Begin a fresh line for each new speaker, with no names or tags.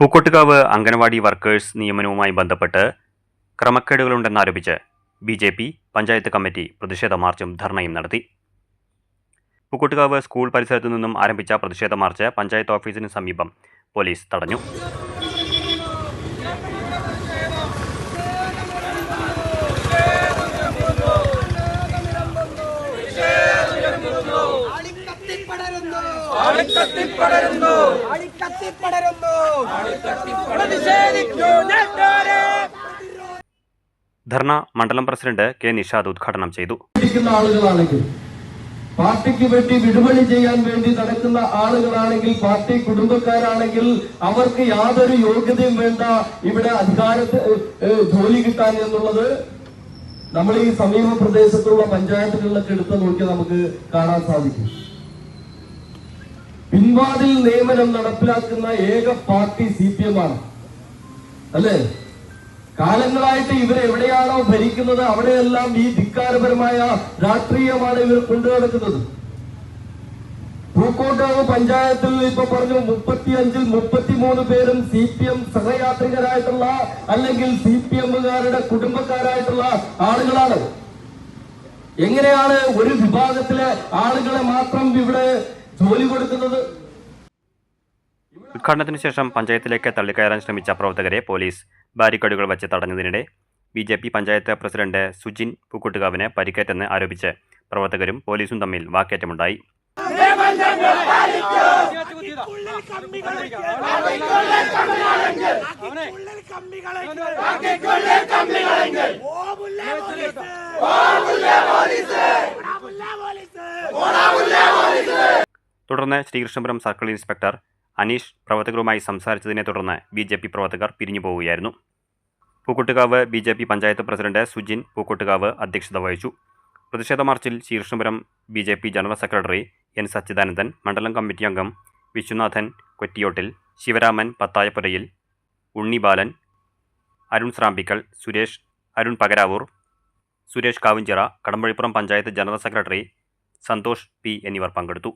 Pookkottukavu anganwadi workers നിയമനവുമായി ബന്ധപ്പെട്ട് ക്രമക്കേടുകളുണ്ടെന്നാരോപിച്ച് B J P panchayat committee പ്രതിഷേധ മാർച്ചും ധർണയും നടത്തി. പൂക്കോട്ടുകാവ് സ്കൂൾ പരിസരത്തു നിന്നും ആരംഭിച്ച പ്രതിഷേധ മാർച്ച് പഞ്ചായത്ത് ഓഫീസിന് സമീപം പോലീസ് തടഞ്ഞു.
പ്രതിഷേധിക്കൂ
ധർണ മണ്ഡലം പ്രസിഡന്റ് കെ നിഷാദ് ഉദ്ഘാടനം ചെയ്തു.
ആളുകളാണെങ്കിൽ പാർട്ടിക്ക് വേണ്ടി വിടുപണി ചെയ്യാൻ വേണ്ടി നടക്കുന്ന ആളുകളാണെങ്കിൽ പാർട്ടി കുടുംബക്കാരാണെങ്കിൽ അവർക്ക് യാതൊരു യോഗ്യതയും വേണ്ട ഇവിടെ അധികാരത്ത് ജോലി കിട്ടാൻ എന്നുള്ളത് നമ്മൾ ഈ സമീപ പ്രദേശത്തുള്ള പഞ്ചായത്തുകളിലൊക്കെ എടുത്ത് നോക്കി നമുക്ക് കാണാൻ സാധിക്കും. പിൻവാതിൽ നിയമനം നടപ്പിലാക്കുന്ന ഏക പാർട്ടി സി പി എം ആണ്. അല്ലേ? കാലങ്ങളായിട്ട് ഇവർ എവിടെയാണോ ഭരിക്കുന്നത് അവിടെയെല്ലാം ഈ ധിക്കാരപരമായ രാഷ്ട്രീയമാണ് ഇവർ കൊണ്ടുനടക്കുന്നത്. പൂക്കോട്ടാവ് പഞ്ചായത്തിൽ ഇപ്പൊ പറഞ്ഞു മുപ്പത്തിയഞ്ചിൽ മുപ്പത്തിമൂന്ന് പേരും സി പി എം സഹയാത്രികരായിട്ടുള്ള അല്ലെങ്കിൽ സി പി എമ്മുകാരുടെ കുടുംബക്കാരായിട്ടുള്ള ആളുകളാണ്. എങ്ങനെയാണ് ഒരു വിഭാഗത്തിലെ ആളുകളെ മാത്രം ഇവിടെ ജോലി കൊടുക്കുന്നത്
ഉദ്ഘാടനത്തിന് ശേഷം പഞ്ചായത്തിലേക്ക് തള്ളിക്കയറാൻ ശ്രമിച്ച പ്രവർത്തകരെ പോലീസ് ബാരിക്കേഡുകൾ വച്ച് തടഞ്ഞതിനിടെ B J P panchayat president Sujin പൂക്കുട്ടുകാവിന് പരിക്കേറ്റെന്ന് ആരോപിച്ച് പ്രവർത്തകരും പോലീസും തമ്മിൽ വാക്കേറ്റമുണ്ടായി. തുടർന്ന് ശ്രീകൃഷ്ണപുരം സർക്കിൾ ഇൻസ്പെക്ടർ അനീഷ് പ്രവർത്തകരുമായി സംസാരിച്ചതിനെ തുടർന്ന് ബി ജെ പി പ്രവർത്തകർ പിരിഞ്ഞു പോവുകയായിരുന്നു. Pookkottukavu B J P panchayat president Sujin Pookkottukavu അധ്യക്ഷത വഹിച്ചു. പ്രതിഷേധ മാർച്ചിൽ Sreekrishnapuram B J P general secretary N Sachidanandan മണ്ഡലം കമ്മിറ്റി അംഗം വിശ്വനാഥൻ കൊറ്റിയോട്ടിൽ ശിവരാമൻ പത്തായപ്പുരയിൽ Unni Balan Arun Srampickal Suresh Arun Pakaravoor Suresh Kavinchira Kadampazhipuram panchayat general secretary Santhosh P എന്നിവർ പങ്കെടുത്തു.